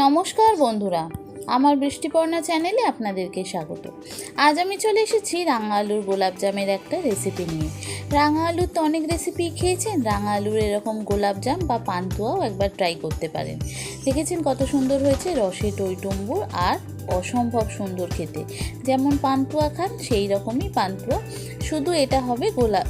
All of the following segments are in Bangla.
নমস্কার বন্ধুরা, আমার বৃষ্টিপর্ণা চ্যানেলে আপনাদেরকে স্বাগত। আজ আমি চলে এসেছি রাঙা আলুর গোলাপজামের একটা রেসিপি নিয়ে। রাঙা আলুর তো অনেক রেসিপি খেয়েছেন রাঙা আলুর এরকম গোলাপজাম বা পান্তুয়াও একবার ট্রাই করতে পারেন। দেখেছেন কত সুন্দর হয়েছে? রসে টইটম্বুর আর অসম্ভব সুন্দর খেতে। যেমন পান্তুয়া খান, সেই রকমই পান্তুয়া। শুধু এটা হবে গোলাপ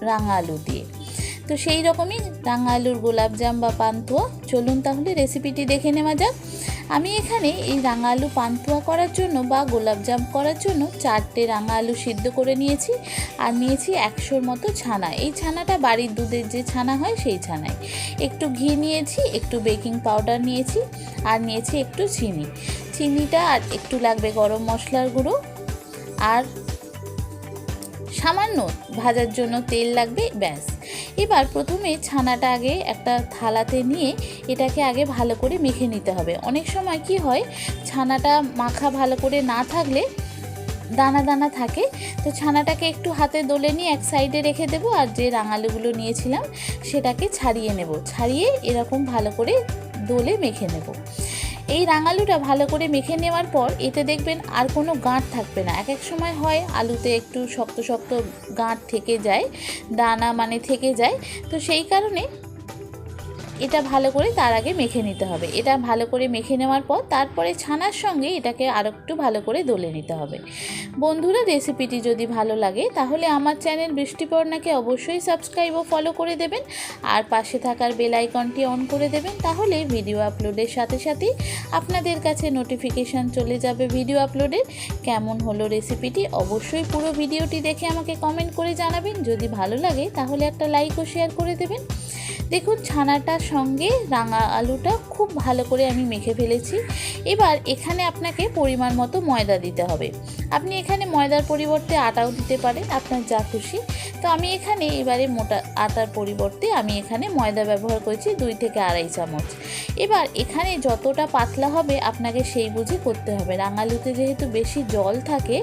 রাঙা আলু দিয়ে। তো সেই রকমই রাঙা আলুর গোলাপজাম বা পান্তুয়া। চলুন তাহলে রেসিপিটি দেখে নেওয়া যাক। আমি এখানে এই রাঙা আলু পান্তুয়া করার জন্য বা গোলাপজাম করার জন্য চারটে রাঙা আলু সিদ্ধ করে নিয়েছি আর নিয়েছি একশোর মতো ছানা। এই ছানাটা বাড়ির দুধের যে ছানা হয় সেই ছানায় একটু ঘি নিয়েছি, একটু বেকিং পাউডার নিয়েছি আর নিয়েছি একটু চিনি। চিনিটা আর একটু লাগবে গরম মশলার গুঁড়ো আর সামান্য ভাজার জন্য তেল লাগবে, ব্যাস। এবার প্রথমে ছানাটা আগে একটা থালাতে নিয়ে এটাকে আগে ভালো করে মেখে নিতে হবে। অনেক সময় কি হয়, ছানাটা মাখা ভালো করে না থাকলে দানা দানা থাকে। তো ছানাটাকে একটু হাতে দোলে নিয়ে এক সাইডে রেখে দেবো আর যে রাঙালুগুলো নিয়েছিলাম সেটাকে ছাড়িয়ে নেব। ছাড়িয়ে এরকম ভালো করে দোলে মেখে নেব। এই রাঙালুটা ভালো করে মেখে নেওয়ার পর এতে দেখবেন আর কোনো গাঁট থাকবে না। এক এক সময় হয় আলুতে একটু শক্ত শক্ত গাঁট থেকে যায়, দানা মানে থেকে যায়। তো সেই কারণে এটা ভালো করে তার আগে মেখে নিতে হবে। এটা ভালো করে মেখে নেওয়ার পর তারপরে ছানার সঙ্গে এটাকে আরও একটু ভালো করে দলে নিতে হবে। বন্ধুরা, রেসিপিটি যদি ভালো লাগে তাহলে আমার চ্যানেল বৃষ্টিপর্ণাকে অবশ্যই সাবস্ক্রাইব ও ফলো করে দেবেন আর পাশে থাকার বেল আইকনটি অন করে দেবেন তাহলে ভিডিও আপলোডের সাথে সাথে আপনাদের কাছে নোটিফিকেশান চলে যাবে ভিডিও আপলোডের। কেমন হলো রেসিপিটি অবশ্যই পুরো ভিডিওটি দেখে আমাকে কমেন্ট করে জানাবেন। যদি ভালো লাগে তাহলে একটা লাইক ও শেয়ার করে দেবেন। দেখুন, ছানাটার সঙ্গে রাঙা আলুটা খুব ভালো করে আমি মেখে ফেলেছি। এবার এখানে আপনাকে পরিমাণ মতো ময়দা দিতে হবে। আপনি এখানে ময়দার পরিবর্তে আটাও দিতে পারেন, আপনার যা খুশি। তো আমি এখানে এবারে মোটা আটার পরিবর্তে আমি এখানে ময়দা ব্যবহার করেছি দুই থেকে আড়াই চামচ। এবার এখানে যতটা পাতলা হবে আপনাকে সেই বুঝে করতে হবে। রাঙালুতে যেহেতু বেশি জল থাকে,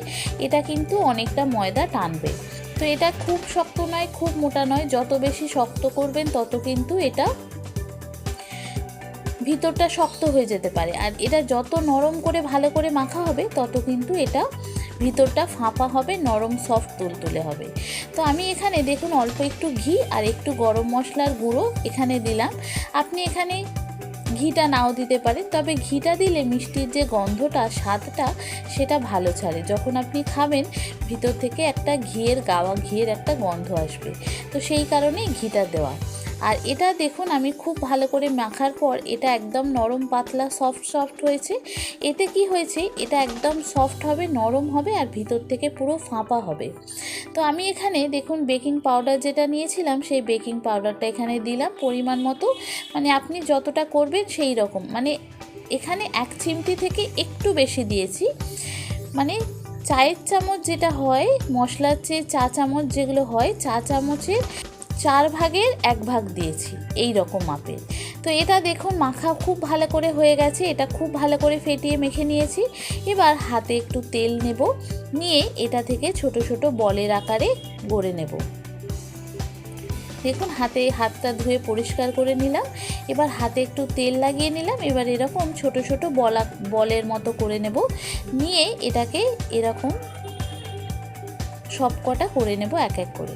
এটা কিন্তু অনেকটা ময়দা টানবে। তো এটা খুব শক্ত নয়, খুব মোটা নয়। যত বেশি শক্ত করবেন, তত কিন্তু এটা ভিতরটা শক্ত হয়ে যেতে পারে। আর এটা যত নরম করে ভালো করে মাখা হবে, তত কিন্তু এটা ভিতরটা ফাঁপা হবে, নরম সফট তুলতুলে হবে। তো আমি এখানে দেখুন অল্প একটু ঘি আর একটু গরম মশলার গুঁড়ো এখানে দিলাম। আপনি এখানে ঘিটা নাও দিতে পারেন তবে ঘিটা দিলে মিষ্টির যে গন্ধটা, স্বাদটা, সেটা ভালো ছাড়ে। যখন আপনি খাবেন, ভিতর থেকে একটা ঘিয়ের গাওয়া ঘিয়ের একটা গন্ধ আসবে। তো সেই কারণেই ঘিটা দেওয়া। আর এটা দেখুন, আমি খুব ভালো করে মাখার পর এটা একদম নরম, পাতলা সফট সফট হয়েছে। এতে কি হয়েছে? এটা একদম সফট হবে, নরম হবে আর ভিতর থেকে পুরো ফাঁপা হবে। তো আমি এখানে দেখুন বেকিং পাউডার যেটা নিয়েছিলাম, সেই বেকিং পাউডারটা এখানে দিলাম পরিমাণ মতো। মানে আপনি যতটা করবেন সেই রকম। মানে এখানে এক চিমটি থেকে একটু বেশি দিয়েছি। মানে চায়ের চামচ যেটা হয়, মশলার চেয়ে চা চামচ যেগুলো হয়, চা চামচের চার ভাগের এক ভাগ দিয়েছি, এই রকম মাপের। তো এটা দেখুন, মাখা খুব ভালো করে হয়ে গেছে, এটা খুব ভালো করে ফেটিয়ে মেখে নিয়েছি। এবার হাতে একটু তেল নেব, নিয়ে এটা থেকে ছোট ছোট বলের আকারে গড়ে নেব। দেখুন, হাতে হাতটা ধুয়ে পরিষ্কার করে নিলাম, এবার হাতে একটু তেল লাগিয়ে নিলাম, এবার এরকম ছোট ছোট বলা, বলের মতো করে নেব, নিয়ে এটাকে এরকম সব কটা করে নেব এক এক করে।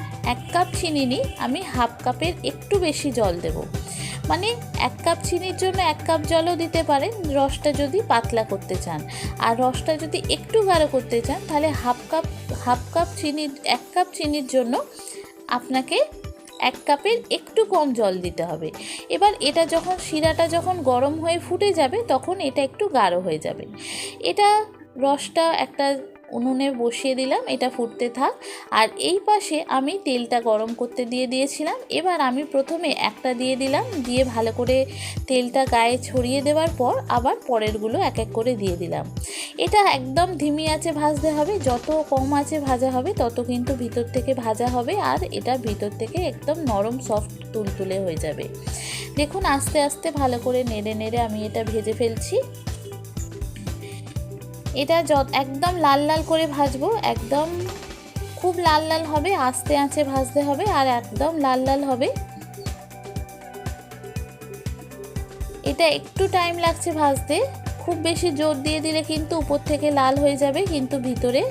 এক কাপ চিনি নিই, আমি হাফ কাপের একটু বেশি জল দেবো। মানে এক কাপ চিনির জন্য এক কাপ জলও দিতে পারেন, রসটা যদি পাতলা করতে চান। আর রসটা যদি একটু গাঢ় করতে চান, তাহলে হাফ কাপ হাফ কাপ চিনির এক কাপ চিনির জন্য আপনাকে এক কাপের একটু কম জল দিতে হবে। এবার এটা যখন, শিরাটা যখন গরম হয়ে ফুটে যাবে, তখন এটা একটু গাঢ় হয়ে যাবে। এটা রসটা একটা উনুনে বসিয়ে দিলাম, এটা ফুটতে থাক। আর এই পাশে আমি তেলটা গরম করতে দিয়ে দিয়েছিলাম। এবার আমি প্রথমে একটা দিয়ে দিলাম, দিয়ে ভালো করে তেলটা গায়ে ছড়িয়ে দেওয়ার পর আবার পরেরগুলো এক এক করে দিয়ে দিলাম। এটা একদম ধিমি আছে ভাজতে হবে, যত কম আছে ভাজা হবে তত কিন্তু ভিতর থেকে ভাজা হবে আর এটা ভিতর থেকে একদম নরম সফট তুলতুলে হয়ে যাবে। দেখুন, আস্তে আস্তে ভালো করে নেড়ে নেড়ে আমি এটা ভেজে ফেলছি। এটা যত, একদম লাল লাল করে ভাজবো, একদম খুব লাল লাল হবে, আস্তে আঁচে ভাজতে হবে, আর একদম লাল লাল হবে। এটা একটু টাইম লাগছে ভাজতে, খুব বেশি জোর দিয়ে দিলে কিন্তু উপর থেকে লাল হয়ে যাবে, কিন্তু ভিতরে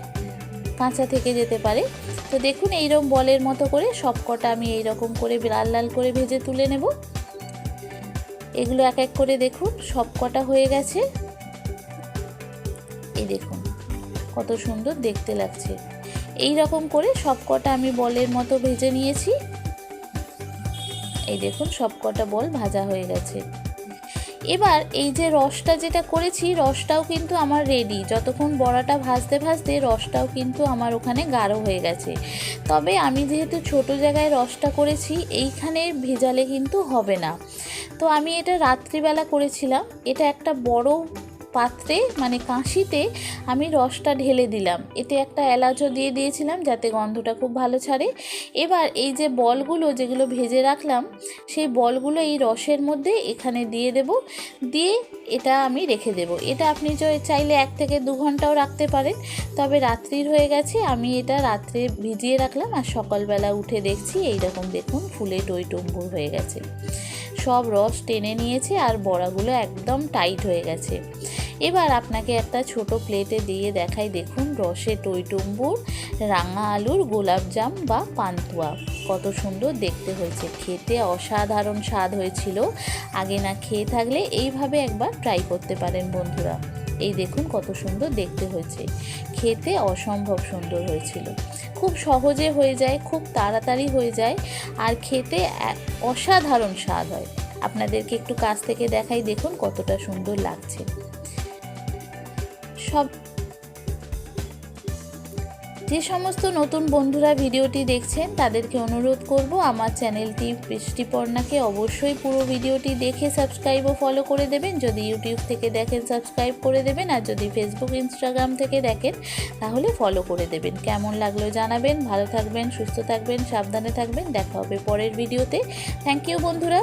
কাঁচা থেকে যেতে পারে। তো দেখুন, এইরকম বলের মতো করে সব কটা আমি এইরকম করে লাল লাল করে ভেজে তুলে নেব। এগুলো এক এক করে দেখুন সব কটা হয়ে গেছে। এই দেখুন, কত সুন্দর দেখতে লাগছে। এই রকম করে সব কটা আমি বলের মতো ভেজে নিয়েছি। এই দেখুন সব কটা বল ভাজা হয়ে গেছে। এবার এই যে রসটা যেটা করেছি, রসটাও কিন্তু আমার রেডি যতক্ষণ বড়াটা ভাজতে ভাজতে রসটাও কিন্তু আমার ওখানে গাঢ় হয়ে গেছে। তবে আমি যেহেতু ছোট জায়গায় রসটা করেছি, এইখানে ভেজালে কিন্তু হবে না। তো আমি এটা রাত্রিবেলা করেছিলাম। এটা একটা বড় পাত্রে মানে কাঁশিতে আমি রসটা ঢেলে দিলাম। এতে একটা এলাচও দিয়ে দিয়েছিলাম যাতে গন্ধটা খুব ভালো ছাড়ে। এবার এই যে বলগুলো যেগুলো ভেজে রাখলাম, সেই বলগুলো এই রসের মধ্যে এখানে দিয়ে দেব। দিয়ে এটা আমি রেখে দেব। এটা আপনি চাইলে এক থেকে দু ঘন্টাও রাখতে পারেন। তবে রাত্রির হয়ে গেছে, আমি এটা রাত্রে ভিজিয়ে রাখলাম আর সকালবেলা উঠে দেখছি এই রকম দেখুন ফুলে টই টম্বুর হয়ে গেছে। সব রস টেনে নিয়েছে আর বড়াগুলো একদম টাইট হয়ে গেছে। এবার আপনাকে একটা ছোট প্লেটে দিয়ে দেখাই দেখুন রসে টইটুম্বুর রাঙা আলুর গোলাপজাম বা পান্তুয়া। কত সুন্দর দেখতে হয়েছে। খেতে অসাধারণ স্বাদ হয়েছিল। আগে না খেয়ে থাকলে এইভাবে একবার ট্রাই করতে পারেন বন্ধুরা। এই দেখুন কত সুন্দর দেখতে হয়েছে। খেতে অসম্ভব সুন্দর হয়েছিল। খুব সহজে হয়ে যায়, খুব তাড়াতাড়ি হয়ে যায়। আর খেতে অসাধারণ স্বাদ হয়। আপনাদেরকে একটু কাছ থেকে দেখাই দেখুন কতটা সুন্দর লাগছে। সব যে সমস্ত নতুন বন্ধুরা ভিডিওটি দেখছেন, তাদেরকে অনুরোধ করব আমার চ্যানেলটি বৃষ্টিপর্ণাকে অবশ্যই পুরো ভিডিওটি দেখে সাবস্ক্রাইব ও ফলো করে দেবেন। যদি ইউটিউব থেকে দেখেন, সাবস্ক্রাইব করে দেবেন আর যদি ফেসবুক ইনস্টাগ্রাম থেকে দেখেন, তাহলে ফলো করে দেবেন। কেমন লাগল জানাবেন। ভালো থাকবেন, সুস্থ থাকবেন, সাবধানে থাকবেন। দেখা হবে পরের ভিডিওতে। থ্যাংক ইউ বন্ধুরা।